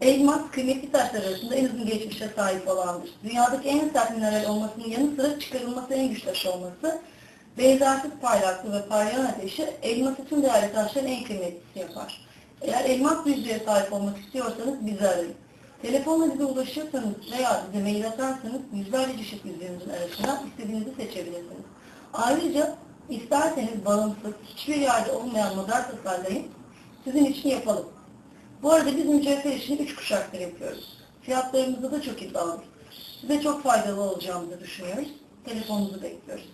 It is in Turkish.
Elmas kıymetli taşlar arasında en uzun geçmişe sahip olandır. Dünyadaki en sert mineral olmasının yanı sıra çıkarılması en güç taş olması, benzersiz parlaklığı ve parlayan ateşi elması tüm değerli taşların en kıymetlisi yapar. Eğer elmas yüzüğe sahip olmak istiyorsanız bizi arayın. Telefonla bize ulaşırsanız veya bize mail atarsanız yüzlerce çeşit yüzüğümüzün arasından istediğinizi seçebilirsiniz. Ayrıca isterseniz bağımsız, hiçbir yerde olmayan model tasarlayın, sizin için yapalım. Bu arada biz mücevher işini üç kuşaktır yapıyoruz. Fiyatlarımızda da çok iddialıyız. Size çok faydalı olacağımızı düşünüyoruz. Telefonunuzu bekliyoruz.